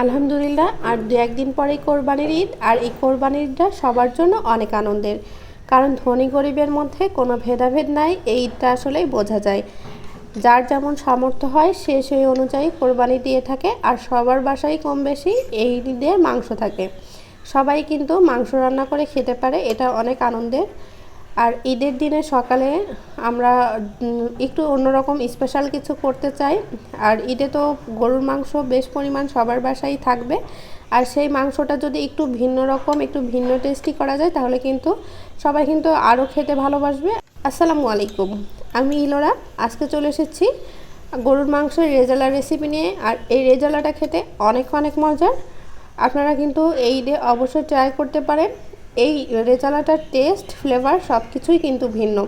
আলহামদুলিল্লাহ, আর দু একদিন পরেই কোরবানির ঈদ, আর এই কোরবানির ঈদটা সবার জন্য অনেক আনন্দের। কারণ ধনী গরিবের মধ্যে কোনো ভেদাভেদ নাই, এই ঈদটা আসলেই বোঝা যায়। যার যেমন সামর্থ্য হয়, সে সেই অনুযায়ী কোরবানি দিয়ে থাকে, আর সবার বাসায় কম বেশি এই ঈদে মাংস থাকে। সবাই কিন্তু মাংস রান্না করে খেতে পারে, এটা অনেক আনন্দের। আর ঈদের দিনে সকালে আমরা একটু অন্যরকম স্পেশাল কিছু করতে চাই। আর ঈদে তো গরুর মাংস বেশ পরিমাণ সবার বাসায় থাকবে। আর সেই মাংসটা যদি একটু ভিন্ন রকম, একটু ভিন্ন টেস্টি করা যায়, তাহলে কিন্তু সবাই কিন্তু আরও খেতে ভালোবাসবে। আসসালামু আলাইকুম, আমি ইলোরা। আজকে চলে এসেছি গরুর মাংসের রেজালা রেসিপি নিয়ে। আর এই রেজালাটা খেতে অনেক অনেক মজার। আপনারা কিন্তু এই ঈদে অবশ্যই ট্রাই করতে পারেন। এই রেজালাটার টেস্ট, ফ্লেভার সব কিছুই কিন্তু ভিন্ন।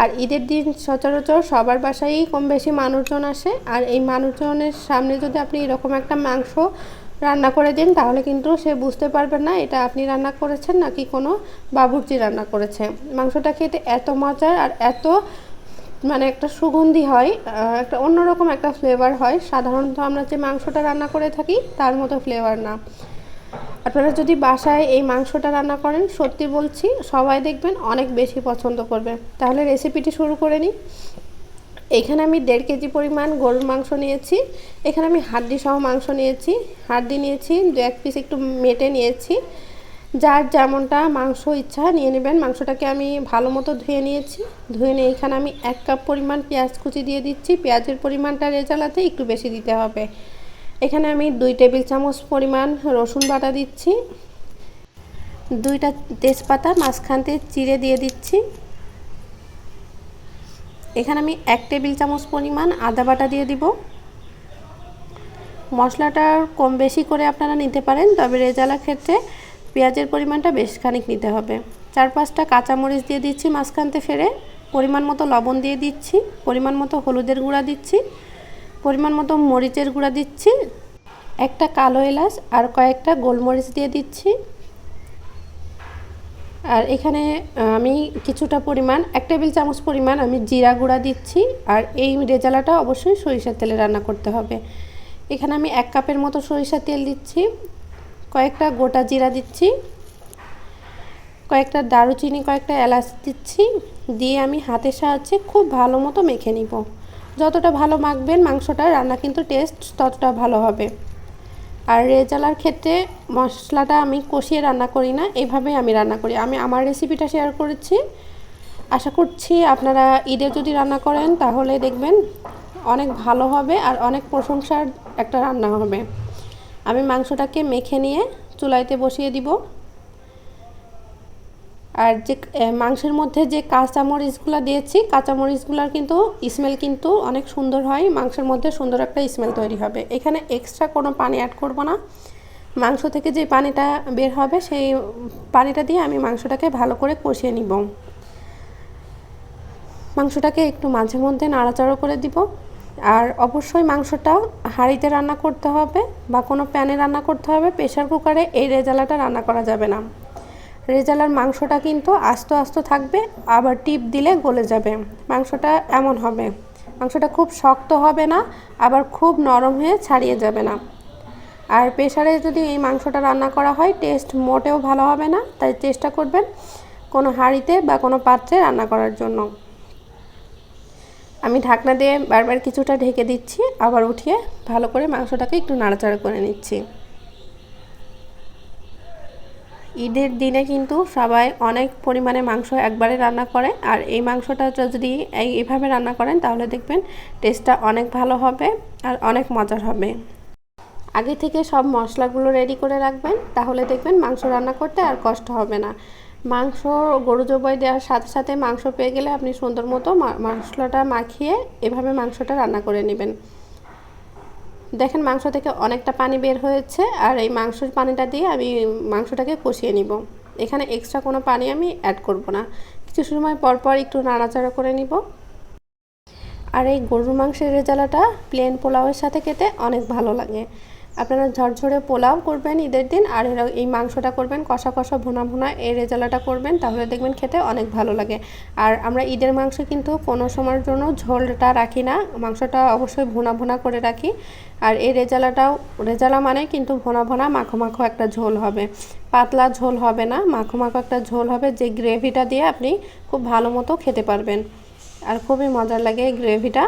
আর ঈদের দিন সচরাচর সবার বাসায়ই কম বেশি মানুষজন আসে। আর এই মানুষজনের সামনে যদি আপনি এরকম একটা মাংস রান্না করে দিন, তাহলে কিন্তু সে বুঝতে পারবে না, এটা আপনি রান্না করেছেন নাকি কোনো বাবুর্চি রান্না করেছে। মাংসটা খেতে এত মজার আর এত মানে একটা সুগন্ধি হয় একটা অন্যরকম একটা ফ্লেভার হয়। সাধারণত আমরা যে মাংসটা রান্না করে থাকি, তার মতো ফ্লেভার না। আপনারা যদি বাসায় এই মাংসটা রান্না করেন, সত্যি বলছি, সবাই দেখবেন অনেক বেশি পছন্দ করবে। তাহলে রেসিপিটি শুরু করে নিই। এখানে আমি দেড় কেজি পরিমাণ গরুর মাংস নিয়েছি। এখানে আমি হাড্ডি সহ মাংস নিয়েছি। হাড্ডি নিয়েছি দু এক পিস একটু মেটে নিয়েছি। যার যেমনটা মাংস ইচ্ছা নিয়ে নেবেন। মাংসটাকে আমি ভালো মতো ধুয়ে নিয়েছি। ধুয়ে নিয়ে এখানে আমি এক কাপ পরিমাণ পেঁয়াজ কুচি দিয়ে দিচ্ছি। পেঁয়াজের পরিমাণটা রেজালাতে একটু বেশি দিতে হবে। এখানে আমি দুই টেবিল চামচ পরিমাণ রসুন বাটা দিচ্ছি। দুইটা তেজপাতা মাঝখানতে চিড়ে দিয়ে দিচ্ছি। এখানে আমি এক টেবিল চামচ পরিমাণ আদা বাটা দিয়ে দিব। মশলাটা কম বেশি করে আপনারা নিতে পারেন, তবে রেজালা ক্ষেত্রে পেঁয়াজের পরিমাণটা বেশ খানিক নিতে হবে। চার পাঁচটা কাঁচামরিচ দিয়ে দিচ্ছি মাঝখানতে ফেরে। পরিমাণ মতো লবণ দিয়ে দিচ্ছি, পরিমাণ মতো হলুদের গুঁড়া দিচ্ছি। পরিমাণ মতো মরিচের গুঁড়া দিচ্ছি, একটা কালো এলাচ আর কয়েকটা গোলমরিচ দিয়ে দিচ্ছি। আর এখানে আমি কিছুটা পরিমাণ, এক টেবিল চামচ পরিমাণ আমি জিরা গুঁড়া দিচ্ছি আর এই রেজালাটা অবশ্যই সরিষার তেলে রান্না করতে হবে। এখানে আমি এক কাপের মতো সরিষার তেল দিচ্ছি, কয়েকটা গোটা জিরা দিচ্ছি, কয়েকটা দারুচিনি, কয়েকটা এলাচ দিচ্ছি, দিয়ে আমি হাতের সাহায্যে খুব ভালো মতো মেখে নিব। যতটা ভালো মাখবেন মাংসটা, রান্না কিন্তু টেস্ট ততটা ভালো হবে। আর রেজালার ক্ষেত্রে মশলাটা আমি কষিয়ে রান্না করি না, এভাবেই আমি রান্না করি। আমি আমার রেসিপিটা শেয়ার করেছি। আশা করছি আপনারা ঈদে যদি রান্না করেন, তাহলে দেখবেন অনেক ভালো হবে আর অনেক প্রশংসার একটা রান্না হবে। আমি মাংসটাকে মেখে নিয়ে চুলাইতে বসিয়ে দিব। আর যে মাংসের মধ্যে যে কাঁচামরিচগুলো দিয়েছি, কাঁচামরিচগুলোর কিন্তু স্মেল কিন্তু অনেক সুন্দর হয়। মাংসের মধ্যে সুন্দর একটা স্মেল তৈরি হবে। এখানে এক্সট্রা কোনো পানি অ্যাড করব না। মাংস থেকে যে পানিটা বের হবে, সেই পানিটা দিয়ে আমি মাংসটাকে ভালো করে কষিয়ে নিব। মাংসটাকে একটু মাঝে মধ্যে নাড়াচাড়া করে দিব। আর অবশ্যই মাংসটা হাঁড়িতে রান্না করতে হবে বা কোনো প্যানে রান্না করতে হবে। প্রেশার কুকারে এই রেজালাটা রান্না করা যাবে না। রেজালার মাংসটা কিন্তু আস্ত আস্ত থাকবে, আবার টিপ দিলে গলে যাবে। মাংসটা এমন হবে। মাংসটা খুব শক্ত হবে না, আবার খুব নরম হয়ে ছাড়িয়ে যাবে না। আর প্রেশারে যদি এই মাংসটা রান্না করা হয়, টেস্ট মোটেও ভালো হবে না। তাই চেষ্টা করবেন কোনো হাঁড়িতে বা কোনো পাত্রে রান্না করার জন্য। আমি ঢাকনা দিয়ে বারবার কিছুটা ঢেকে দিচ্ছি, আবার উঠিয়ে ভালো করে মাংসটাকে একটু নাড়াচাড়া করে নিচ্ছি। ঈদের দিনে কিন্তু সবাই অনেক পরিমাণে মাংস একবারে রান্না করে। আর এই মাংসটা যদি এই এভাবে রান্না করেন, তাহলে দেখবেন টেস্টটা অনেক ভালো হবে আর অনেক মজার হবে। আগে থেকে সব মশলাগুলো রেডি করে রাখবেন, তাহলে দেখবেন মাংস রান্না করতে আর কষ্ট হবে না। মাংস, গরু জবাই দেওয়ার সাথে সাথে মাংস পেয়ে গেলে আপনি সুন্দর মতো মশলাটা মাখিয়ে এভাবে মাংসটা রান্না করে নেবেন। দেখেন মাংস থেকে অনেকটা পানি বের হয়েছে আর এই মাংসের পানিটা দিয়ে আমি মাংসটাকে কষিয়ে নিব। এখানে এক্সট্রা কোনো পানি আমি অ্যাড করব না। কিছু সময় পর পর একটু নাড়াচাড়া করে নিব। আর এই গরুর মাংসের রেজালাটা প্লেন পোলাওয়ের সাথে খেতে অনেক ভালো লাগে। আপনারা ঝরঝরে পোলাও করবেন ঈদের দিন, আর এই মাংসটা করবেন, কষা কষা ভুনা ভুনা, এই রেজালাটা করবেন, তাহলে দেখবেন খেতে অনেক ভালো লাগে। আর আমরা ঈদের মাংস কিন্তু কোনো সময়ের জন্য ঝোলটা রাখি না, মাংসটা অবশ্যই ভুনা ভুনা করে রাখি। আর এই রেজালাটাও, রেজালা মানে কিন্তু ভোনা ভোনা, মাখো মাখো একটা ঝোল হবে। পাতলা ঝোল হবে না, মাখো মাখো একটা ঝোল হবে, যে গ্রেভিটা দিয়ে আপনি খুব ভালো মতো খেতে পারবেন। আর খুবই মজার লাগে এই গ্রেভিটা।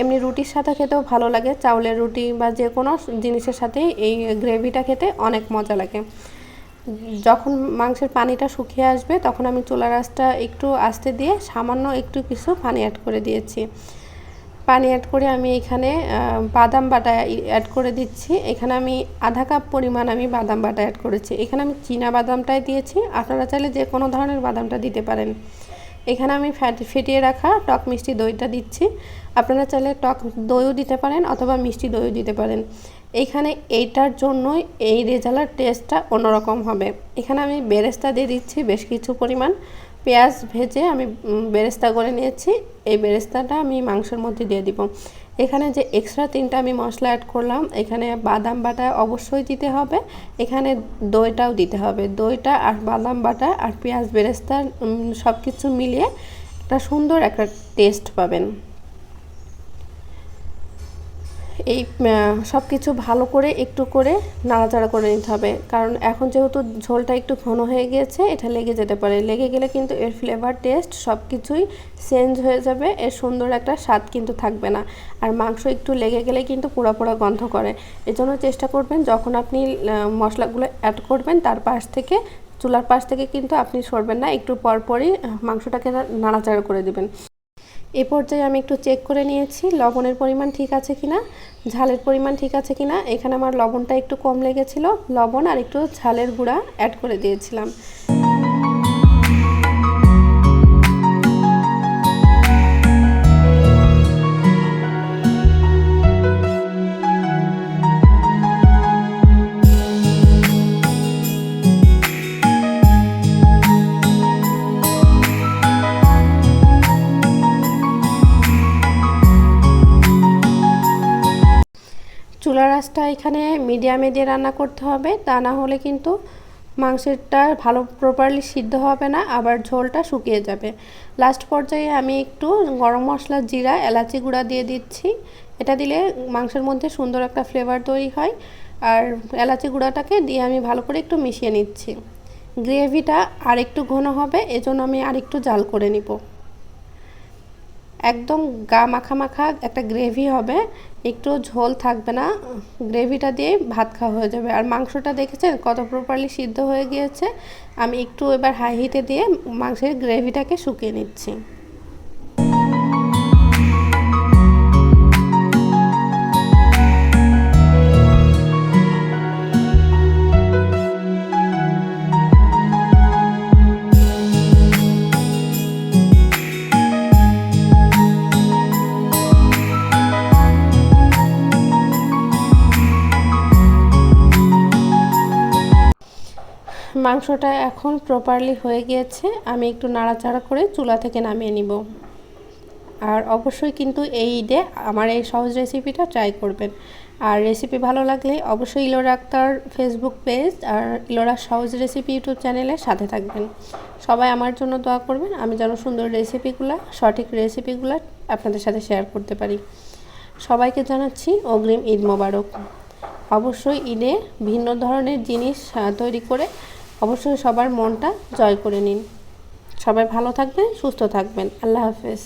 এমনি রুটির সাথে খেতেও ভালো লাগে। চাউলের রুটি বা যে কোনো জিনিসের সাথে এই গ্রেভিটা খেতে অনেক মজা লাগে। যখন মাংসের পানিটা শুকিয়ে আসবে, তখন আমি চুলা রাসটা একটু আস্তে দিয়ে সামান্য একটু কিছু পানি অ্যাড করে দিয়েছি। পানি অ্যাড করে আমি এখানে বাদাম বাটা অ্যাড করে দিচ্ছি। এখানে আমি আধা কাপ পরিমাণ আমি বাদাম বাটা অ্যাড করেছি। এখানে আমি চীনা বাদামটাই দিয়েছি। আপনারা চাইলে যে কোনো ধরনের বাদামটা দিতে পারেন। এখানে আমি ফ্যাট, ফেটিয়ে রাখা টক মিষ্টি দইটা দিচ্ছি। আপনারা চাইলে টক দইও দিতে পারেন অথবা মিষ্টি দইও দিতে পারেন। এইখানে এইটার জন্যই এই রেজালার টেস্টটা অন্যরকম হবে। এখানে আমি বেরেস্তা দিয়ে দিচ্ছি বেশ কিছু পরিমাণ। পেঁয়াজ ভেজে আমি বেরেস্তা করে নিয়েছি। এই বেরেস্তাটা আমি মাংসের মধ্যে দিয়ে দিব। এখানে যে এক্সট্রা তিনটা আমি মশলা অ্যাড করলাম, এখানে বাদাম বাটা অবশ্যই দিতে হবে। এখানে দইটাও দিতে হবে। দইটা আর বাদাম বাটা আর পেঁয়াজ বেরেস্তা সব কিছু মিলিয়ে একটা সুন্দর একটা টেস্ট পাবেন। এই সব কিছু ভালো করে একটু করে নাড়াচাড়া করে নিতে হবে। কারণ এখন যেহেতু ঝোলটা একটু ঘন হয়ে গিয়েছে, এটা লেগে যেতে পারে। লেগে গেলে কিন্তু এর ফ্লেভার টেস্ট সব কিছুই চেঞ্জ হয়ে যাবে, এর সুন্দর একটা স্বাদ কিন্তু থাকবে না। আর মাংস একটু লেগে গেলে কিন্তু পোড়া পোড়া গন্ধ করে। এজন্য চেষ্টা করবেন, যখন আপনি মশলাগুলো অ্যাড করবেন, তার পাশ থেকে, চুলার পাশ থেকে কিন্তু আপনি সরবেন না, একটু পরপরই মাংসটাকে নাড়াচাড়া করে দিবেন। এই পর্যায়ে আমি একটু চেক করে নিয়েছি, লবণের পরিমাণ ঠিক আছে কিনা, ঝালের পরিমাণ ঠিক আছে কি না এখানে আমার লবণটা একটু কম লেগেছিল, লবণ আর একটু ঝালের গুঁড়া অ্যাড করে দিয়েছিলাম। আঁচটা এখানে মিডিয়ামে দিয়ে রান্না করতে হবে। তা না হলে কিন্তু মাংসেরটা ভালো প্রপারলি সিদ্ধ হবে না, আবার ঝোলটা শুকিয়ে যাবে। লাস্ট পর্যায়ে আমি একটু গরম মশলা জিরা, এলাচি গুঁড়া দিয়ে দিচ্ছি। এটা দিলে মাংসের মধ্যে সুন্দর একটা ফ্লেভার তৈরি হয়। আর এলাচি গুঁড়াটাকে দিয়ে আমি ভালো করে একটু মিশিয়ে নিচ্ছি। গ্রেভিটা আর একটু ঘন হবে, এজন্য আমি আর একটু জাল করে নিব। একদম গা মাখা মাখা একটা গ্রেভি হবে, একটু ঝোল থাকবে না গ্রেভিটা দিয়ে ভাত খাওয়া হয়ে যাবে। আর মাংসটা দেখেছেন কত প্রপারলি সিদ্ধ হয়ে গিয়েছে? আমি একটু এবার হাই হিটে দিয়ে মাংসের গ্রেভিটাকে শুকিয়ে নিচ্ছি। মাংসটা এখন প্রপারলি হয়ে গিয়েছে, আমি একটু নাড়াচাড়া করে চুলা থেকে নামিয়ে নিব। আর অবশ্যই কিন্তু এই ঈদে আমার এই সহজ রেসিপিটা ট্রাই করবেন। আর রেসিপি ভালো লাগলে অবশ্যই ইলোরা আক্তার ফেসবুক পেজ আর ইলোরা সহজ রেসিপি ইউটিউব চ্যানেলের সাথে থাকবেন। সবাই আমার জন্য দোয়া করবেন, আমি যেন সুন্দর রেসিপিগুলো সঠিক রেসিপিগুলো আপনাদের সাথে শেয়ার করতে পারি। সবাইকে জানাচ্ছি অগ্রিম ঈদ মোবারক। অবশ্যই ঈদে ভিন্ন ধরনের জিনিস তৈরি করে অবশ্যই সবার মনটা জয় করে নিন। সবাই ভালো থাকবেন সুস্থ থাকবেন। আল্লাহ হাফেজ।